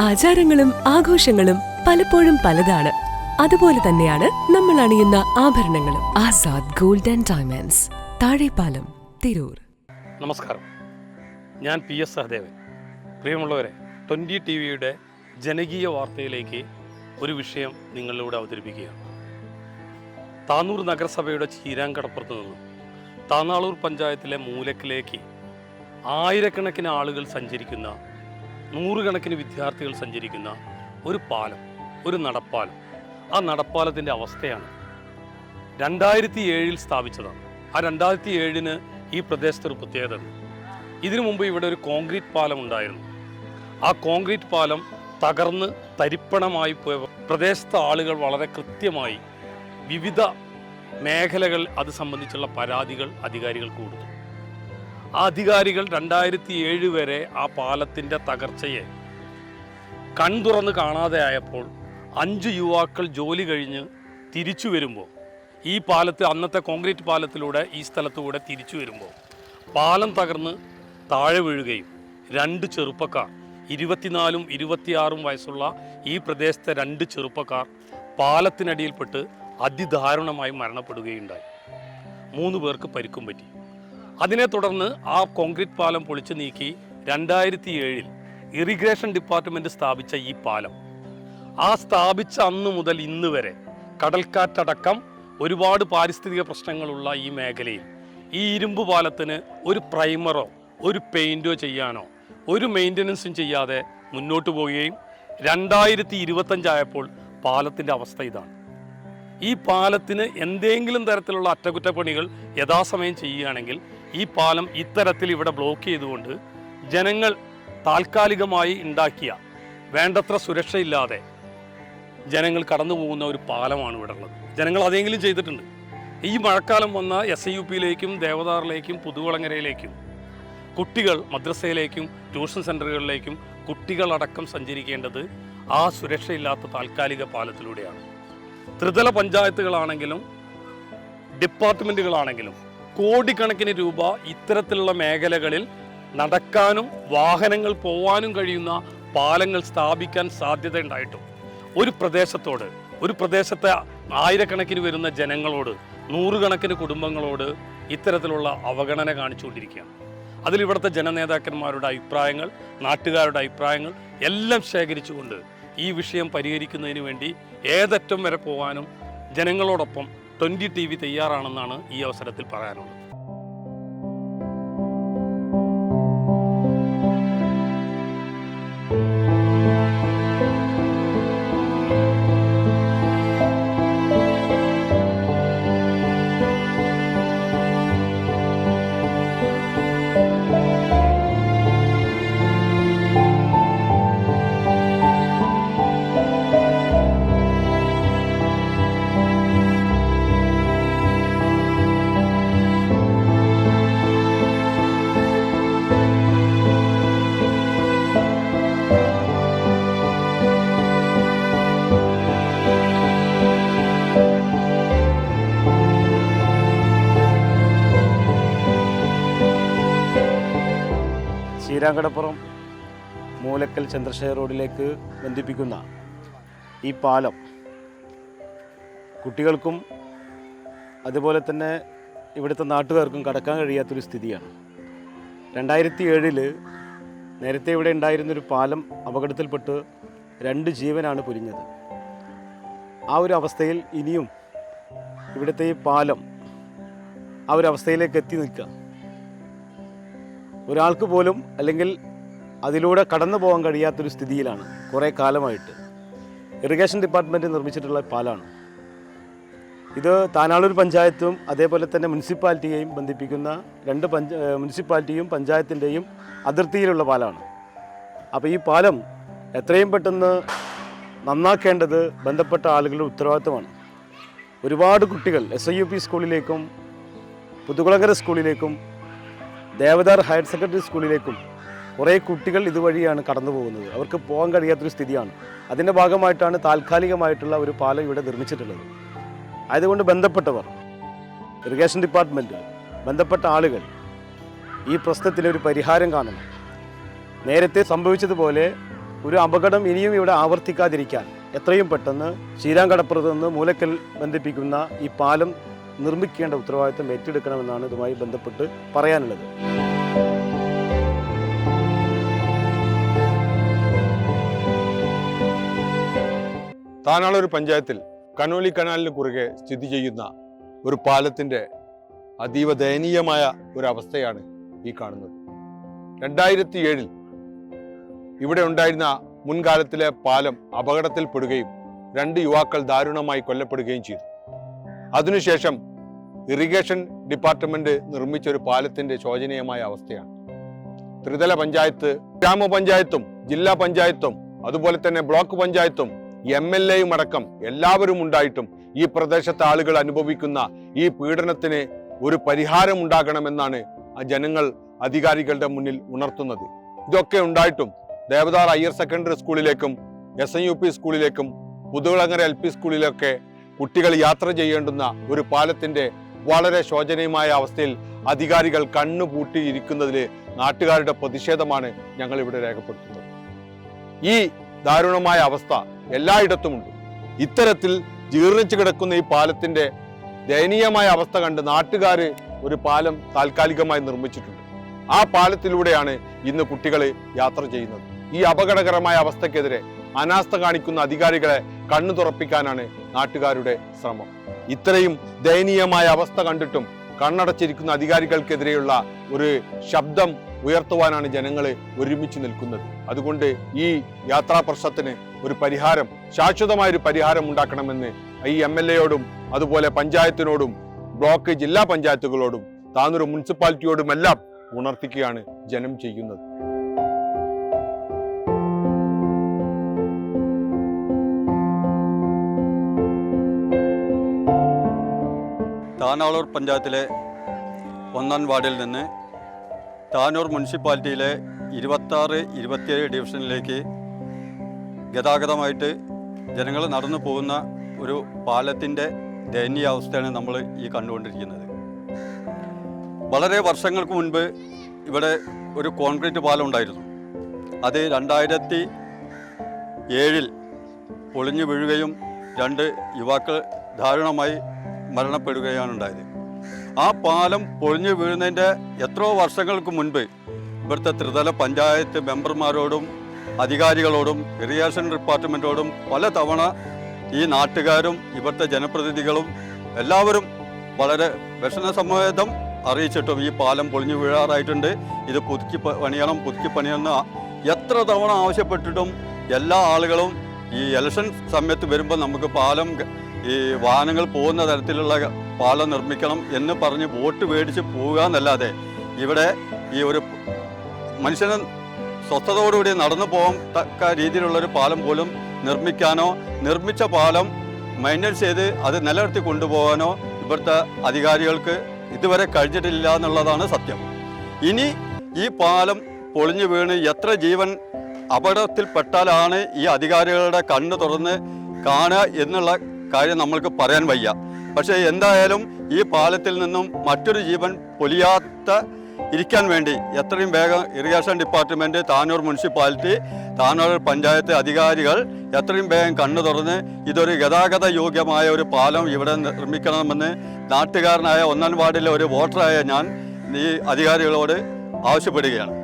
ആചാരങ്ങളും ആഘോഷങ്ങളും പലപ്പോഴും പലതാണ്. അതുപോലെ തന്നെയാണ് നമ്മൾ അണിയുന്ന ആഭരണങ്ങളും. Azad gold and diamonds. Thazhepalam Tirur. നമസ്കാരം. ഞാൻ പി എസ് സഹദേവൻ. പ്രിയമുള്ളവരെ ട്വന്റി ടി വിയുടെ ജനകീയ വാർത്തയിലേക്ക് ഒരു വിഷയം നിങ്ങളിലൂടെ അവതരിപ്പിക്കുകയാണ്. താനൂർ നഗരസഭയുടെ ചീരാങ്കടപ്പുറത്ത് നിന്നും താനാളൂർ പഞ്ചായത്തിലെ മൂലക്കിലേക്ക് ആയിരക്കണക്കിന് ആളുകൾ സഞ്ചരിക്കുന്ന നൂറുകണക്കിന് വിദ്യാർത്ഥികൾ സഞ്ചരിക്കുന്ന ഒരു പാലം ഒരു നടപ്പാലം. ആ നടപ്പാലത്തിന്റെ അവസ്ഥയാണ്. രണ്ടായിരത്തി ഏഴിൽ സ്ഥാപിച്ചതാണ്. ആ രണ്ടായിരത്തി ഏഴിന് ഈ പ്രദേശത്ത് ഒരു പ്രത്യേകത ഇതിനു മുമ്പ് ഇവിടെ ഒരു കോൺക്രീറ്റ് പാലം ഉണ്ടായിരുന്നു. ആ കോൺക്രീറ്റ് പാലം തകർന്ന് തരിപ്പണമായി പോയ പ്രദേശത്തെ ആളുകൾ വളരെ കൃത്യമായി വിവിധ മേഖലകൾ അത് സംബന്ധിച്ചുള്ള പരാതികൾ അധികാരികൾക്ക് കൊടുത്തു. അധികാരികൾ രണ്ടായിരത്തി ഏഴ് വരെ ആ പാലത്തിന്റെ തകർച്ചയെ കൺതുറന്ന് കാണാതെ ആയപ്പോൾ അഞ്ച് യുവാക്കൾ ജോലി കഴിഞ്ഞ് തിരിച്ചു വരുമ്പോൾ ഈ പാലത്തിൽ അന്നത്തെ കോൺക്രീറ്റ് പാലത്തിലൂടെ ഈ സ്ഥലത്തുകൂടെ തിരിച്ചു വരുമ്പോൾ പാലം തകർന്ന് താഴെ വീഴുകയും രണ്ട് ചെറുപ്പക്കാർ ഇരുപത്തിനാലും ഇരുപത്തിയാറും വയസ്സുള്ള ഈ പ്രദേശത്തെ രണ്ട് ചെറുപ്പക്കാർ പാലത്തിനടിയിൽപ്പെട്ട് അതിദാരുണമായി മരണപ്പെടുകയുണ്ടായി. മൂന്ന് പേർക്ക് പരിക്കും പറ്റി. അതിനെ തുടർന്ന് ആ കോൺക്രീറ്റ് പാലം പൊളിച്ചു നീക്കി രണ്ടായിരത്തി ഏഴിൽ ഇറിഗ്രേഷൻ ഡിപ്പാർട്ട്മെന്റ് സ്ഥാപിച്ച ഈ പാലം. ആ സ്ഥാപിച്ച അന്ന് മുതൽ ഇന്ന് വരെ കടൽക്കാറ്റടക്കം ഒരുപാട് പാരിസ്ഥിതിക പ്രശ്നങ്ങളുള്ള ഈ മേഖലയിൽ ഈ ഇരുമ്പ് പാലത്തിന് ഒരു പ്രൈമറോ ഒരു പെയിന്റോ ചെയ്യാനോ ഒരു മെയിന്റനൻസും ചെയ്യാതെ മുന്നോട്ട് പോവുകയും രണ്ടായിരത്തി ഇരുപത്തഞ്ചായപ്പോൾ പാലത്തിന്റെ അവസ്ഥ ഇതാണ്. ഈ പാലത്തിന് എന്തെങ്കിലും തരത്തിലുള്ള അറ്റകുറ്റപ്പണികൾ യഥാസമയം ചെയ്യുകയാണെങ്കിൽ ഈ പാലം ഇത്തരത്തിൽ ഇവിടെ ബ്ലോക്ക് ചെയ്തുകൊണ്ട് ജനങ്ങൾ താൽക്കാലികമായി ഉണ്ടാക്കിയ വേണ്ടത്ര സുരക്ഷയില്ലാതെ ജനങ്ങൾ കടന്നു പോകുന്ന ഒരു പാലമാണ് ഇവിടെ ഉള്ളത്. ജനങ്ങൾ അതെങ്കിലും ചെയ്തിട്ടുണ്ട്. ഈ മഴക്കാലം വന്ന എസ് ഐ യു പിയിലേക്കും ദേവദാറിലേക്കും പുതുവളങ്ങരയിലേക്കും കുട്ടികൾ മദ്രസയിലേക്കും ട്യൂഷൻ സെന്ററുകളിലേക്കും കുട്ടികളടക്കം സഞ്ചരിക്കേണ്ടത് ആ സുരക്ഷയില്ലാത്ത താൽക്കാലിക പാലത്തിലൂടെയാണ്. ത്രിതല പഞ്ചായത്തുകളാണെങ്കിലും ഡിപ്പാർട്ട്മെന്റുകളാണെങ്കിലും കോടിക്കണക്കിന് രൂപ ഇത്തരത്തിലുള്ള മേഖലകളിൽ നടക്കാനും വാഹനങ്ങൾ പോവാനും കഴിയുന്ന പാലങ്ങൾ സ്ഥാപിക്കാൻ സാധ്യതയുണ്ടായിട്ടും. ഒരു പ്രദേശത്തോട് ഒരു പ്രദേശത്തെ ആയിരക്കണക്കിന് വരുന്ന ജനങ്ങളോട് നൂറുകണക്കിന് കുടുംബങ്ങളോട് ഇത്തരത്തിലുള്ള അവഗണന കാണിച്ചുകൊണ്ടിരിക്കുകയാണ്. അതിൽ ഇവിടുത്തെ ജനനേതാക്കന്മാരുടെ അഭിപ്രായങ്ങൾ നാട്ടുകാരുടെ അഭിപ്രായങ്ങൾ എല്ലാം ശേഖരിച്ചുകൊണ്ട് ഈ വിഷയം പരിഹരിക്കുന്നതിന് വേണ്ടി ഏതറ്റം വരെ പോകാനും ജനങ്ങളോടൊപ്പം ട്വന്റി ടി വി തയ്യാറാണെന്നാണ് ഈ അവസരത്തിൽ പറയാനുള്ളത്. ശ്രീരാങ്കടപ്പുറം മൂലക്കൽ ചന്ദ്രശേഖർ റോഡിലേക്ക് ബന്ധിപ്പിക്കുന്ന ഈ പാലം കുട്ടികൾക്കും അതുപോലെ തന്നെ ഇവിടുത്തെ നാട്ടുകാർക്കും കടക്കാൻ കഴിയാത്തൊരു സ്ഥിതിയാണ്. രണ്ടായിരത്തി ഏഴിൽ നേരത്തെ ഇവിടെ ഉണ്ടായിരുന്നൊരു പാലം അപകടത്തിൽപ്പെട്ട് രണ്ട് ജീവനാണ് പൊലിഞ്ഞത്. ആ ഒരു അവസ്ഥയിൽ ഇനിയും ഇവിടുത്തെ ഈ പാലം ആ ഒരു അവസ്ഥയിലേക്ക് എത്തി നിൽക്കുക. ഒരാൾക്ക് പോലും അല്ലെങ്കിൽ അതിലൂടെ കടന്നു പോകാൻ കഴിയാത്തൊരു സ്ഥിതിയിലാണ് കുറേ കാലമായിട്ട്. ഇറിഗേഷൻ ഡിപ്പാർട്ട്മെന്റ് നിർമ്മിച്ചിട്ടുള്ള പാലാണ്. ഇത് താനാളൂർ പഞ്ചായത്തും അതേപോലെ തന്നെ മുനിസിപ്പാലിറ്റിയെയും ബന്ധിപ്പിക്കുന്ന രണ്ട് പഞ്ച മുനിസിപ്പാലിറ്റിയും പഞ്ചായത്തിന്റെയും അതിർത്തിയിലുള്ള പാലാണ്. അപ്പോൾ ഈ പാലം എത്രയും പെട്ടെന്ന് നന്നാക്കേണ്ടത് ബന്ധപ്പെട്ട ആളുകളുടെ ഉത്തരവാദിത്തമാണ് ഒരുപാട് കുട്ടികൾ എസ് ഐ യു പി സ്കൂളിലേക്കും പുതുകുളങ്കര സ്കൂളിലേക്കും ദേവദാർ ഹയർ സെക്കൻഡറി സ്കൂളിലേക്കും കുറേ കുട്ടികൾ ഇതുവഴിയാണ് കടന്നു പോകുന്നത്. അവർക്ക് പോകാൻ കഴിയാത്തൊരു സ്ഥിതിയാണ്. അതിന്റെ ഭാഗമായിട്ടാണ് താൽക്കാലികമായിട്ടുള്ള ഒരു പാലം ഇവിടെ നിർമ്മിച്ചിട്ടുള്ളത്. ആയതുകൊണ്ട് ബന്ധപ്പെട്ടവർ ഇറിഗേഷൻ ഡിപ്പാർട്ട്മെന്റ് ബന്ധപ്പെട്ട ആളുകൾ ഈ പ്രശ്നത്തിന് ഒരു പരിഹാരം കാണണം. നേരത്തെ സംഭവിച്ചതുപോലെ ഒരു അപകടം ഇനിയും ഇവിടെ ആവർത്തിക്കാതിരിക്കാൻ എത്രയും പെട്ടെന്ന് ശീരാങ്കടപ്പുറത്ത് നിന്ന് മൂലക്കൽ ബന്ധിപ്പിക്കുന്ന ഈ പാലം നിർമ്മിക്കേണ്ട ഉത്തരവാദിത്തം ഏറ്റെടുക്കണമെന്നാണ് ഇതുമായി ബന്ധപ്പെട്ട് പറയാനുള്ളത്. താനാളൊരു പഞ്ചായത്തിൽ കനോലി കനാലിന് കുറുകെ സ്ഥിതി ചെയ്യുന്ന ഒരു പാലത്തിന്റെ അതീവ ദയനീയമായ ഒരവസ്ഥയാണ് ഈ കാണുന്നത്. രണ്ടായിരത്തി ഏഴിൽ ഇവിടെ ഉണ്ടായിരുന്ന മുൻകാലത്തിലെ പാലം അപകടത്തിൽപ്പെടുകയും രണ്ട് യുവാക്കൾ ദാരുണമായി കൊല്ലപ്പെടുകയും ചെയ്തു. അതിനുശേഷം ഇറിഗേഷൻ ഡിപ്പാർട്ട്മെന്റ് നിർമ്മിച്ച ഒരു പാലത്തിന്റെ ശോചനീയമായ അവസ്ഥയാണ്. ത്രിതല പഞ്ചായത്ത് ഗ്രാമപഞ്ചായത്തും ജില്ലാ പഞ്ചായത്തും അതുപോലെ തന്നെ ബ്ലോക്ക് പഞ്ചായത്തും എം എൽ എയും അടക്കം എല്ലാവരും ഉണ്ടായിട്ടും ഈ പ്രദേശത്തെ ആളുകൾ അനുഭവിക്കുന്ന ഈ പീഡനത്തിന് ഒരു പരിഹാരം ഉണ്ടാകണമെന്നാണ് ജനങ്ങൾ അധികാരികളുടെ മുന്നിൽ ഉണർത്തുന്നത്. ഇതൊക്കെ ഉണ്ടായിട്ടും ദേവദാർ ഹയർ സെക്കൻഡറി സ്കൂളിലേക്കും എസ് എൻ യു പി സ്കൂളിലേക്കും പുതുവിളങ്ങര എൽ പി സ്കൂളിലൊക്കെ കുട്ടികൾ യാത്ര ചെയ്യേണ്ടുന്ന ഒരു പാലത്തിന്റെ വളരെ ശോചനീയമായ അവസ്ഥയിൽ അധികാരികൾ കണ്ണുപൂട്ടിയിരിക്കുന്നതിൽ നാട്ടുകാരുടെ പ്രതിഷേധമാണ് ഞങ്ങൾ ഇവിടെ രേഖപ്പെടുത്തുന്നത്. ഈ ദാരുണമായ അവസ്ഥ എല്ലായിടത്തുമുണ്ട്. ഇത്തരത്തിൽ ജീർണിച്ചു കിടക്കുന്ന ഈ പാലത്തിന്റെ ദയനീയമായ അവസ്ഥ കണ്ട് നാട്ടുകാർ ഒരു പാലം താൽക്കാലികമായി നിർമ്മിച്ചിട്ടുണ്ട്. ആ പാലത്തിലൂടെയാണ് ഇന്ന് കുട്ടികൾ യാത്ര ചെയ്യുന്നത്. ഈ അപകടകരമായ അവസ്ഥക്കെതിരെ അനാസ്ഥ കാണിക്കുന്ന അധികാരികളെ കണ്ണു തുറപ്പിക്കാനാണ് നാട്ടുകാരുടെ ശ്രമം. ഇത്രയും ദയനീയമായ അവസ്ഥ കണ്ടിട്ടും കണ്ണടച്ചിരിക്കുന്ന അധികാരികൾക്കെതിരെയുള്ള ഒരു ശബ്ദം ഉയർത്തുവാനാണ് ജനങ്ങൾ ഒരുമിച്ച് നിൽക്കുന്നത്. അതുകൊണ്ട് ഈ യാത്രാ പ്രശ്നത്തിന് ഒരു പരിഹാരം ശാശ്വതമായ ഒരു പരിഹാരം ഉണ്ടാക്കണമെന്ന് ഈ എം എൽ എയോടും അതുപോലെ പഞ്ചായത്തിനോടും ബ്ലോക്ക് ജില്ലാ പഞ്ചായത്തുകളോടും താനൂർ മുനിസിപ്പാലിറ്റിയോടുമെല്ലാം ഉണർത്തിക്കുകയാണ് ജനം ചെയ്യുന്നത്. താനാളൂർ പഞ്ചായത്തിലെ ഒന്നാം വാർഡിൽ നിന്ന് താനൂർ മുനിസിപ്പാലിറ്റിയിലെ ഇരുപത്താറ് ഇരുപത്തിയേഴ് ഡിവിഷനിലേക്ക് ഗതാഗതമായിട്ട് ജനങ്ങൾ നടന്നു പോകുന്ന ഒരു പാലത്തിന്റെ ദയനീയ അവസ്ഥയാണ് നമ്മൾ ഈ കണ്ടുകൊണ്ടിരിക്കുന്നത്. വളരെ വർഷങ്ങൾക്ക് മുൻപ് ഇവിടെ ഒരു കോൺക്രീറ്റ് പാലം ഉണ്ടായിരുന്നു. അത് രണ്ടായിരത്തി ഏഴിൽ പൊളിഞ്ഞു വീഴുകയും രണ്ട് യുവാക്കൾ ദാരുണമായി മരണപ്പെടുകയാണ് ഉണ്ടായത് ആ പാലം പൊളിഞ്ഞു വീഴുന്നതിന്റെ എത്രയോ വർഷങ്ങൾക്ക് മുൻപ് ഇവിടുത്തെ ത്രിതല പഞ്ചായത്ത് മെമ്പർമാരോടും അധികാരികളോടും ഇറിഗേഷൻ ഡിപ്പാർട്ട്മെന്റോടും പല തവണ ഈ നാട്ടുകാരും ഇവിടുത്തെ ജനപ്രതിനിധികളും എല്ലാവരും വളരെ വിഷമ സമേതം അറിയിച്ചിട്ടും ഈ പാലം പൊളിഞ്ഞു വീഴാറായിട്ടുണ്ട്. ഇത് പുതുക്കി പണിയണം പുതുക്കി പണിയണം. എത്ര തവണ ആവശ്യപ്പെട്ടിട്ടും എല്ലാ ആളുകളും ഈ ഇലക്ഷൻ സമയത്ത് വരുമ്പോൾ നമുക്ക് പാലം ഈ വാഹനങ്ങൾ പോകുന്ന തരത്തിലുള്ള പാലം നിർമ്മിക്കണം എന്ന് പറഞ്ഞ് വോട്ട് മേടിച്ച് പോവുക എന്നല്ലാതെ ഇവിടെ ഈ ഒരു മനുഷ്യന് സ്വസ്ഥതയോടുകൂടി നടന്നു പോകാൻ തക്ക രീതിയിലുള്ളൊരു പാലം പോലും നിർമ്മിക്കാനോ നിർമ്മിച്ച പാലം മെയിന്റെനൻസ് ചെയ്ത് അത് നിലനിർത്തി കൊണ്ടുപോകാനോ ഇവിടുത്തെ അധികാരികൾക്ക് ഇതുവരെ കഴിഞ്ഞിട്ടില്ല എന്നുള്ളതാണ് സത്യം. ഇനി ഈ പാലം പൊളിഞ്ഞു വീണ് എത്ര ജീവൻ അപകടത്തിൽപ്പെട്ടാലാണ് ഈ അധികാരികളുടെ കണ്ണ് തുറന്ന് കാണുക എന്നുള്ള കാര്യം നമ്മൾക്ക് പറയാൻ വയ്യ. പക്ഷേ എന്തായാലും ഈ പാലത്തിൽ നിന്നും മറ്റൊരു ജീവൻ പൊലിയാത്ത ഇരിക്കാൻ വേണ്ടി എത്രയും വേഗം irrigation department Tanur municipality Tanur panchayat അധികാരികൾ എത്രയും വേഗം കണ്ണു തുറന്ന് ഇതൊരു ഗതാഗത യോഗ്യമായ ഒരു പാലം ഇവിടെ നിർമ്മിക്കണമെന്ന് നാട്ടുകാരനായ ഒന്നാം വാർഡിലെ ഒരു വോട്ടറായ ഞാൻ ഈ അധികാരികളോട് ആവശ്യപ്പെടുകയാണ്.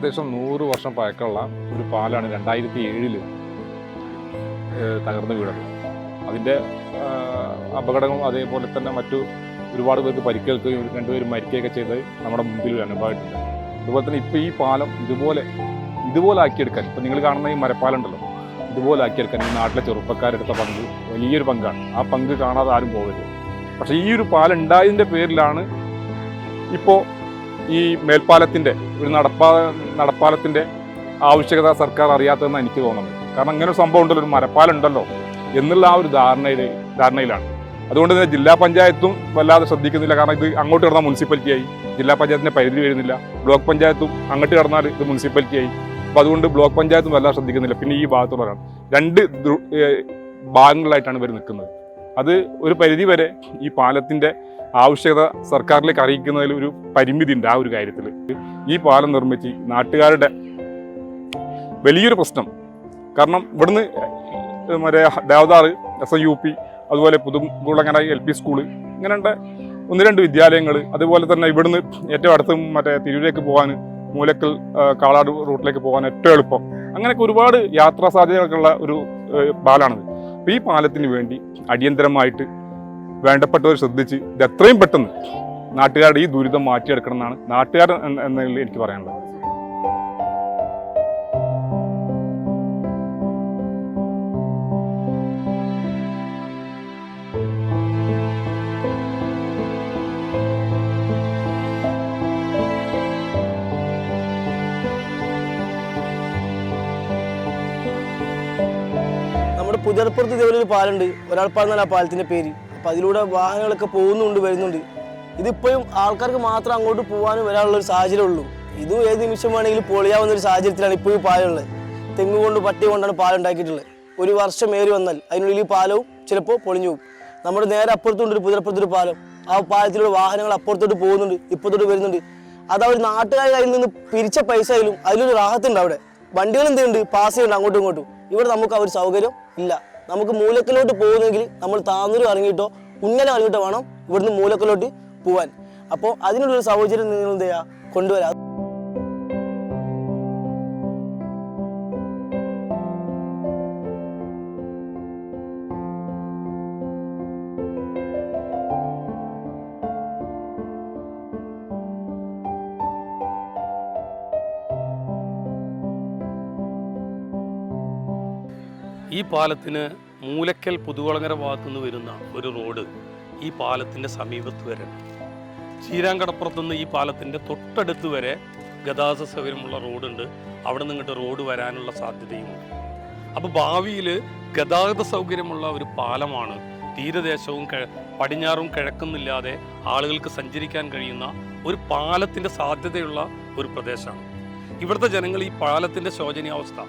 ഏകദേശം നൂറ് വർഷം പഴക്കമുള്ള ഒരു പാലാണ് രണ്ടായിരത്തി ഏഴിൽ തകർന്നു വീണത്. അതിന്റെ അപകടങ്ങളും അതേപോലെ തന്നെ മറ്റു ഒരുപാട് പേർക്ക് പരിക്കേൽക്കുകയും രണ്ടുപേരും മരിക്കുകയൊക്കെ ചെയ്ത് നമ്മുടെ മുമ്പിൽ ഒരു അനുഭവമായിട്ടുണ്ട്. അതുപോലെ തന്നെ ഇപ്പോൾ ഈ പാലം ഇതുപോലെ ഇതുപോലെ ആക്കിയെടുക്കാൻ ഇപ്പം നിങ്ങൾ കാണുന്ന ഈ മരപ്പാലുണ്ടല്ലോ ഇതുപോലെ ആക്കിയെടുക്കാൻ ഈ നാട്ടിലെ ചെറുപ്പക്കാരെടുത്ത പങ്ക് വലിയൊരു പങ്കാണ്. ആ പങ്ക് കാണാതെ ആരും പോകരുത് പക്ഷേ ഈ ഒരു പാലുണ്ടായതിന്റെ പേരിലാണ് ഇപ്പോൾ ഈ മേൽപ്പാലത്തിന്റെ ഒരു നടപ്പാ നടപ്പാലത്തിന്റെ ആവശ്യകത സർക്കാർ അറിയാത്തതെന്ന് എനിക്ക് തോന്നുന്നത്. കാരണം അങ്ങനെ ഒരു സംഭവം ഉണ്ടല്ലോ ഒരു മരപ്പാലം ഉണ്ടല്ലോ എന്നുള്ള ആ ഒരു ധാരണയിൽ ധാരണയിലാണ്. അതുകൊണ്ട് തന്നെ ജില്ലാ പഞ്ചായത്തും വല്ലാതെ ശ്രദ്ധിക്കുന്നില്ല. കാരണം ഇത് അങ്ങോട്ട് കിടന്നാൽ മുനിസിപ്പാലിറ്റിയായി. ജില്ലാ പഞ്ചായത്തിന്റെ പരിധി വരുന്നില്ല. ബ്ലോക്ക് പഞ്ചായത്തും അങ്ങോട്ട് കിടന്നാൽ ഇത് മുനിസിപ്പാലിറ്റിയായി. അപ്പോൾ അതുകൊണ്ട് ബ്ലോക്ക് പഞ്ചായത്തും വല്ലാതെ ശ്രദ്ധിക്കുന്നില്ല. പിന്നെ ഈ ഭാഗത്തുള്ളവരാണ്. രണ്ട് ഭാഗങ്ങളിലായിട്ടാണ് ഇവർ നിൽക്കുന്നത്. അത് ഒരു പരിധി വരെ ഈ പാലത്തിന്റെ ആവശ്യകത സർക്കാരിലേക്ക് അറിയിക്കുന്നതിൽ ഒരു പരിമിതി ഉണ്ട് ആ ഒരു കാര്യത്തിൽ. ഈ പാലം നിർമ്മിച്ച് നാട്ടുകാരുടെ വലിയൊരു പ്രശ്നം. കാരണം ഇവിടുന്ന് മറ്റേ Devadhar S I U P അതുപോലെ പുതുകുളങ്ങര എൽ പി സ്കൂൾ ഇങ്ങനെയുണ്ട് ഒന്ന് രണ്ട് വിദ്യാലയങ്ങൾ അതുപോലെ തന്നെ ഇവിടുന്ന് ഏറ്റവും അടുത്ത് മറ്റേ തിരൂരേക്ക് പോകാൻ മൂലക്കൽ കാളാട് റൂട്ടിലേക്ക് പോകാൻ ഏറ്റവും എളുപ്പം. അങ്ങനെയൊക്കെ ഒരുപാട് യാത്രാ സാധ്യതകളൊക്കെയുള്ള ഒരു പാലാണിത്. അപ്പോൾ ഈ പാലത്തിന് വേണ്ടി അടിയന്തരമായിട്ട് വേണ്ടപ്പെട്ടവർ ശ്രദ്ധിച്ച് ഇത് എത്രയും പെട്ടെന്ന് നാട്ടുകാരുടെ ഈ ദുരിതം മാറ്റിയെടുക്കണം എന്നാണ് നാട്ടുകാർ എന്ന- എന്നതിൽ എനിക്ക് പറയാനുള്ളത്. നമ്മുടെ പുതിയപ്പുറത്ത് ഇതേപോലെ ഒരു പാലുണ്ട് ഒരാൾ പറഞ്ഞാൽ ആ പാലത്തിന്റെ പേര്. അപ്പൊ അതിലൂടെ വാഹനങ്ങളൊക്കെ പോകുന്നുണ്ട് വരുന്നുണ്ട്. ഇതിപ്പോഴും ആൾക്കാർക്ക് മാത്രം അങ്ങോട്ട് പോകാനും വരാനുള്ള ഒരു സാഹചര്യം ഉള്ളൂ. ഇതും ഏത് നിമിഷം വേണമെങ്കിലും പൊളിയാവുന്ന ഒരു സാഹചര്യത്തിലാണ് ഇപ്പോഴും പാലുള്ളത് തെങ്ങ് കൊണ്ട് പട്ടി കൊണ്ടാണ് പാലുണ്ടാക്കിയിട്ടുള്ളത് ഒരു വർഷം ഏറി വന്നാൽ അതിനുള്ളിൽ പാലവും ചിലപ്പോൾ പൊളിഞ്ഞു പോകും. നമ്മുടെ നേരെ അപ്പുറത്തുണ്ട് ഒരു പുതിരപ്പുറത്തൊരു പാലം. ആ പാലത്തിലൂടെ വാഹനങ്ങൾ അപ്പുറത്തോട്ട് പോകുന്നുണ്ട് ഇപ്പുറത്തോട്ട് വരുന്നുണ്ട്. അത് അവർ നാട്ടുകാരുടെ കയ്യിൽ നിന്ന് പിരിച്ച പൈസ ആയാലും അതിലൊരു റാഹത്തുണ്ട് അവിടെ. വണ്ടികൾ എന്തുണ്ട് പാസ് ചെയ്യുന്നുണ്ട് അങ്ങോട്ടും ഇങ്ങോട്ടും. ഇവിടെ നമുക്ക് ആ ഒരു സൗകര്യം ഇല്ല. നമുക്ക് മൂലക്കിലോട്ട് പോകുന്നെങ്കിൽ നമ്മൾ താന്നൂർ ഇറങ്ങിയിട്ടോ ഉന്നല ഇറങ്ങിയിട്ടോ വേണം ഇവിടുന്ന് മൂലക്കിലോട്ട് പോവാൻ. അപ്പോൾ അതിനുള്ളൊരു സൗകര്യം നിങ്ങൾ എന്ത് ചെയ്യുക? കൊണ്ടുവരാം. ഈ പാലത്തിന് മൂലക്കൽ പുതുവളങ്ങര ഭാഗത്തു നിന്ന് വരുന്ന ഒരു റോഡ് ഈ പാലത്തിന്റെ സമീപത്ത് വരെ. ചീരാങ്കടപ്പുറത്തുനിന്ന് ഈ പാലത്തിന്റെ തൊട്ടടുത്ത് വരെ ഗതാഗത സൗകര്യമുള്ള റോഡുണ്ട്. അവിടെ നിന്നിട്ട് റോഡ് വരാനുള്ള സാധ്യതയുമുണ്ട്. അപ്പോൾ ഭാവിയിൽ ഗതാഗത സൗകര്യമുള്ള ഒരു പാലമാണ് തീരദേശവും പടിഞ്ഞാറും കിഴക്കുന്നില്ലാതെ ആളുകൾക്ക് സഞ്ചരിക്കാൻ കഴിയുന്ന ഒരു പാലത്തിന്റെ സാധ്യതയുള്ള ഒരു പ്രദേശമാണ്. ഇവിടുത്തെ ജനങ്ങൾ ഈ പാലത്തിന്റെ ശോചനീയാവസ്ഥ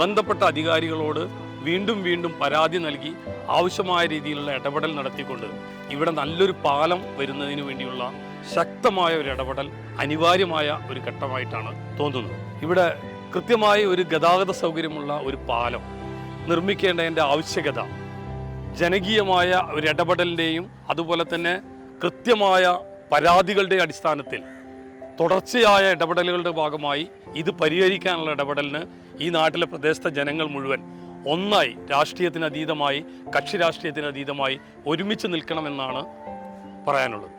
ബന്ധപ്പെട്ട അധികാരികളോട് വീണ്ടും വീണ്ടും പരാതി നൽകി ആവശ്യമായ രീതിയിലുള്ള ഇടപെടൽ നടത്തിക്കൊണ്ട് ഇവിടെ നല്ലൊരു പാലം വരുന്നതിന് വേണ്ടിയുള്ള ശക്തമായ ഒരു ഇടപെടൽ അനിവാര്യമായ ഒരു ഘട്ടമായിട്ടാണ് തോന്നുന്നത്. ഇവിടെ കൃത്യമായ ഒരു ഗതാഗത സൗകര്യമുള്ള ഒരു പാലം നിർമ്മിക്കേണ്ടതിന്റെ ആവശ്യകത ജനകീയമായ ഒരു ഇടപെടലിന്റെയും അതുപോലെ തന്നെ കൃത്യമായ പരാതികളുടെ അടിസ്ഥാനത്തിൽ തുടർച്ചയായ ഇടപെടലുകളുടെ ഭാഗമായി ഇത് പരിഹരിക്കാനുള്ള ഇടപെടലിന് ഈ നാട്ടിലെ പ്രദേശത്തെ ജനങ്ങൾ മുഴുവൻ ഒന്നായി രാഷ്ട്രീയത്തിന് അതീതമായി കക്ഷി രാഷ്ട്രീയത്തിന് അതീതമായി ഒരുമിച്ച് നിൽക്കണമെന്നാണ് പറയാനുള്ളത്.